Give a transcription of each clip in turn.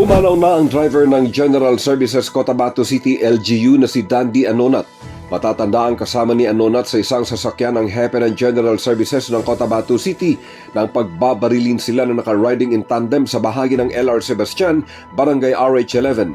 Pumanaw na ang driver ng General Services Cotabato City LGU na si Dandy Anonat. Matatandaan kasama ni Anonat sa isang sasakyan ng hepe ng General Services ng Cotabato City nang pagbabarilin sila na naka-riding in tandem sa bahagi ng LR Sebastian, Barangay RH11.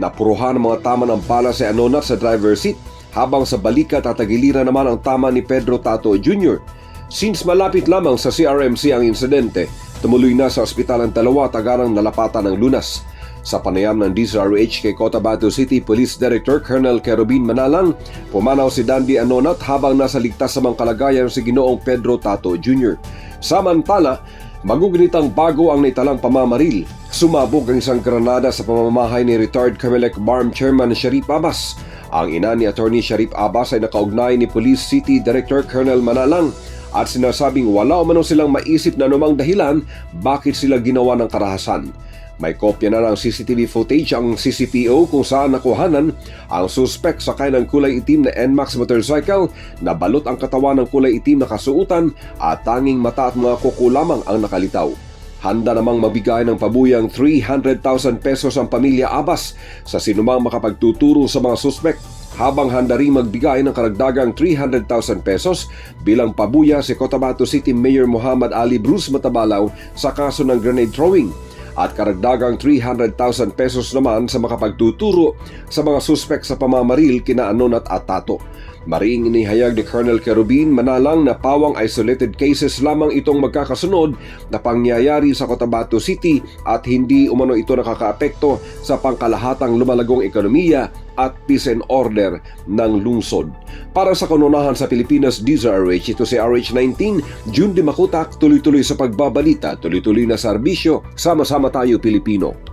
Napuruhan ng mga tama ng bala si Anonat sa driver seat habang sa balikat at tagiliran naman ang tama ni Pedro Tato Jr. Since malapit lamang sa CRMC ang insidente, tumuloy na sa ospital ang dalawa at agarang nalapatan ng lunas. Sa panayam ng DZRH kay Cotabato City Police Director Colonel Kerubin Manalang, pumanaw si Dandy Anonat habang nasa ligtas sa mga kalagayan si Ginoong Pedro Tato Jr. Samantala, magugunitang bago ang naitalang pamamaril. Sumabog ang isang granada sa pamamahay ni retired Comelec BARM Chairman Sharif Abbas. Ang ina ni Attorney Sharif Abbas ay nakaugnay ni Police City Director Colonel Manalang at sinasabing wala umano silang maisip na anumang dahilan bakit sila ginawa ng karahasan. May kopya na ng CCTV footage ang CCPO kung saan nakuhanan ang suspect sakay ng kulay itim na NMAX motorcycle na balot ang katawan ng kulay itim na kasuutan at tanging mata at mga kuko lamang ang nakalitaw. Handa namang mabigay ng pabuyang 300,000 pesos ang pamilya Abbas sa sinumang makapagtuturo sa mga suspect habang handa rin magbigay ng karagdagang 300,000 pesos bilang pabuya si Cotabato City Mayor Muhammad Ali Bruce Matabalaw sa kaso ng grenade throwing at karagdagang 300,000 pesos naman sa makapagtuturo sa mga suspek sa pamamaril kina Anonat at Tato. Mariing inihayag ni Colonel Kerubin manalang na pawang isolated cases lamang itong magkakasunod na pangyayari sa Cotabato City at hindi umano ito nakakaapekto sa pangkalahatang lumalagong ekonomiya at peace and order ng lungsod. Para sa kanunahan sa Pilipinas, DZRH, ito si RH19, June Di Makutak, tuloy-tuloy sa pagbabalita, tuloy-tuloy na serbisyo, sama-sama tayo Pilipino.